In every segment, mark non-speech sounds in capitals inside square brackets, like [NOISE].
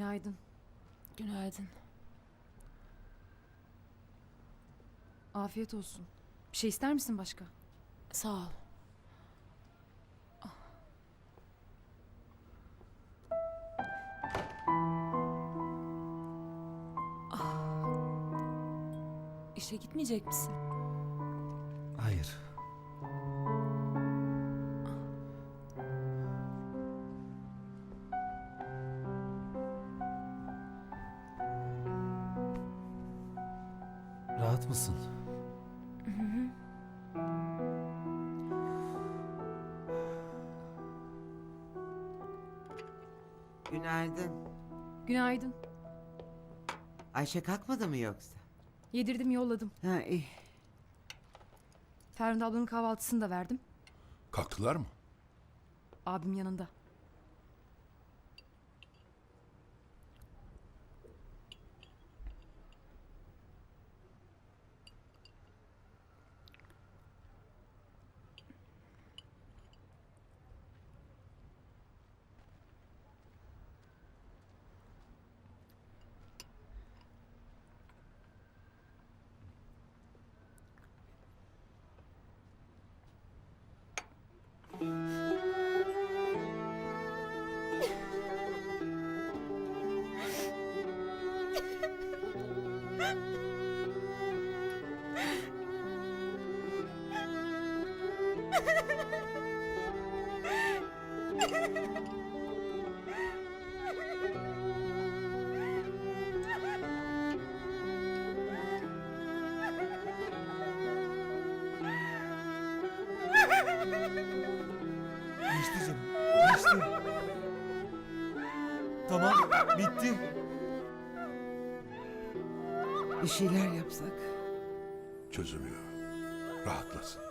Günaydın. Günaydın. Afiyet olsun. Bir şey ister misin başka? Sağ ol. Ah. İşe gitmeyecek misin? Rahat mısın? Günaydın. Günaydın. Ayşe kalkmadı mı yoksa? Yedirdim yolladım. Ha iyi. Ferhunde ablanın kahvaltısını da verdim. Kalktılar mı? Abim yanında. Tamam. Bitti. Bir şeyler yapsak. Çözülüyor. Rahatlasın.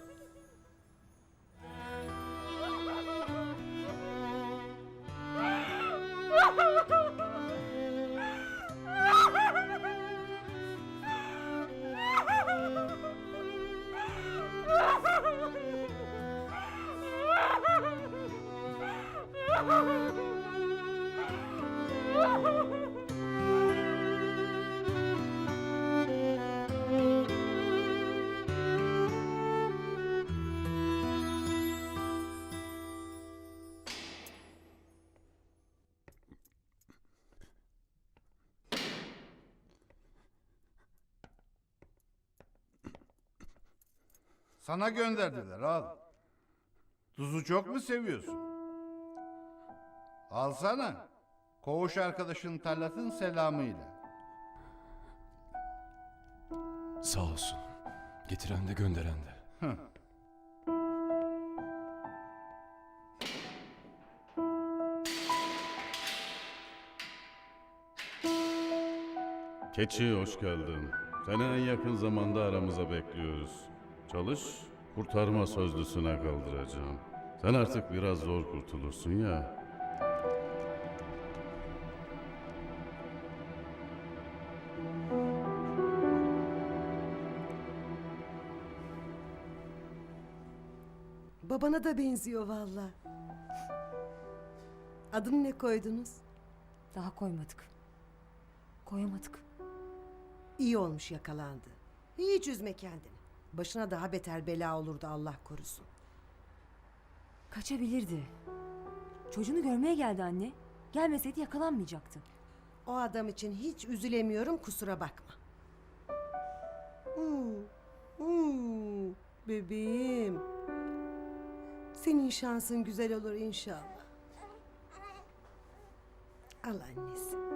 Sana gönderdiler al. Tuzu çok mu seviyorsun? Alsana. Koğuş arkadaşın Talat'ın selamıyla. Sağ olsun. Getiren de gönderen de. Keçi hoş geldin. Seni en yakın zamanda aramıza bekliyoruz. Çalış, kurtarma sözlüsüne kaldıracağım. Sen artık biraz zor kurtulursun ya. Babana da benziyor valla. Adını ne koydunuz? Daha koymadık. Koyamadık. İyi olmuş yakalandı. Hiç üzme kendini. Başına daha beter bela olurdu Allah korusun. Kaçabilirdi. Çocuğunu görmeye geldi anne. Gelmeseydi yakalanmayacaktı. O adam için hiç üzülemiyorum kusura bakma. Hmm, hmm, bebeğim. Senin şansın güzel olur inşallah. Al annesi.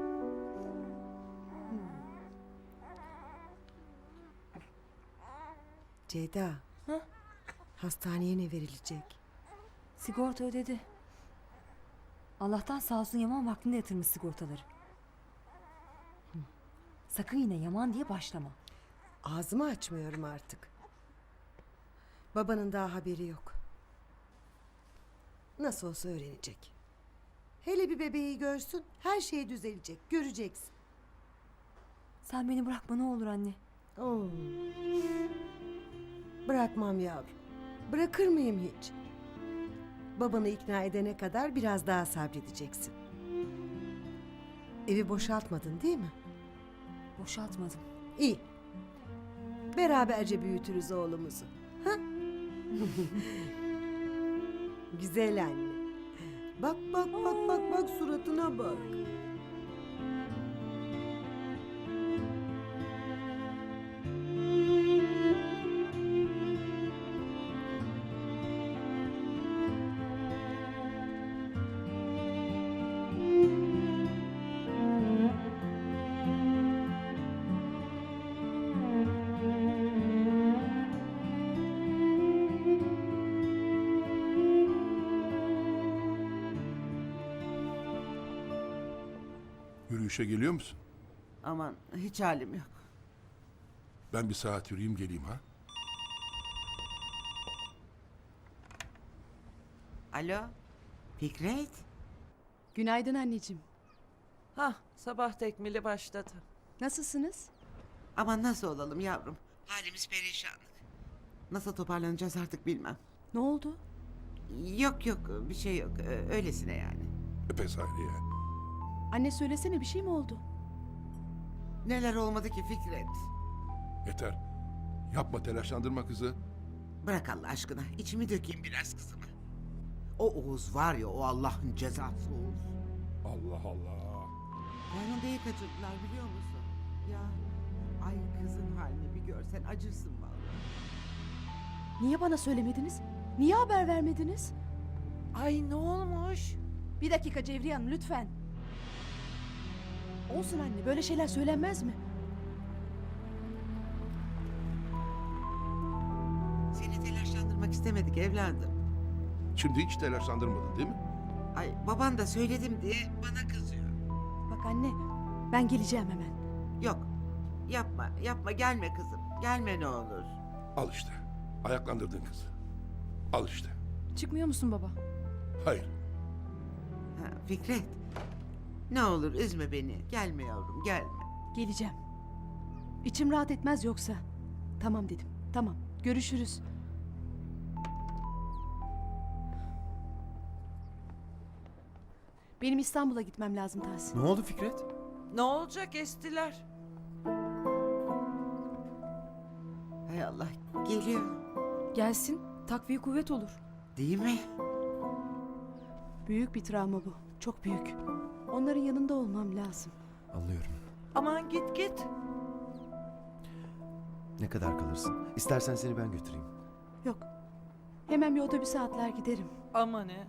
Ceyda. Hastaneye ne verilecek? Sigorta ödedi. Allah'tan sağ olsun Yaman vaktinde yatırmış sigortaları. Hı. Sakın yine Yaman diye başlama. Ağzımı açmıyorum artık. Babanın daha haberi yok. Nasıl olsa öğrenecek. Hele bir bebeği görsün, her şey düzelecek, göreceksin. Sen beni bırakma ne olur anne. Oo. Bırakmam yavrum. Bırakır mıyım hiç? Babanı ikna edene kadar biraz daha sabredeceksin. Evi boşaltmadın değil mi? Boşaltmadım. İyi. Beraberce büyütürüz oğlumuzu. Ha? [LAUGHS] Güzel anne. Bak bak bak bak bak suratına bak. Yürüyüşe geliyor musun? Aman hiç halim yok. Ben bir saat yürüyeyim geleyim ha. Alo? Fikret? Günaydın anneciğim. Hah, sabah tekmili başladı. Nasılsınız? Aman nasıl olalım yavrum? Halimiz perişanlık. Nasıl toparlanacağız artık bilmem. Ne oldu? Yok yok bir şey yok. Öylesine yani. Öpes Hayriye. Anne söylesene bir şey mi oldu? Neler olmadı ki Fikret? Yeter. Yapma telaşlandırma kızı. Bırak Allah aşkına. içimi dökeyim biraz kızıma. O Oğuz var ya o Allah'ın cezası Oğuz. Allah Allah. Ferhunde'yi kaçırdılar biliyor musun? Ya ay kızın halini bir görsen acırsın vallahi. Niye bana söylemediniz? Niye haber vermediniz? Ay ne olmuş? Bir dakika Cevriye Hanım lütfen. Olsun anne böyle şeyler söylenmez mi? Seni telaşlandırmak istemedik evladım. Şimdi hiç telaşlandırmadın değil mi? Ay baban da söyledim diye bana kızıyor. Bak anne ben geleceğim hemen. Yok yapma yapma gelme kızım. Gelme ne olur. Al işte. Ayaklandırdın kızı. Al işte. Çıkmıyor musun baba? Hayır. Ha, Fikret. Ne olur üzme beni. Gelme yavrum gelme. Geleceğim. İçim rahat etmez yoksa. Tamam dedim. Tamam. Görüşürüz. Benim İstanbul'a gitmem lazım Tahsin. Ne oldu Fikret? Ne olacak estiler? Hay Allah geliyor. Gelsin. Takviye kuvvet olur. Değil mi? Büyük bir travma bu. Çok büyük. Onların yanında olmam lazım. Anlıyorum. Aman git git. Ne kadar kalırsın? İstersen seni ben götüreyim. Yok. Hemen bir otobüse atlar giderim. Ama ne?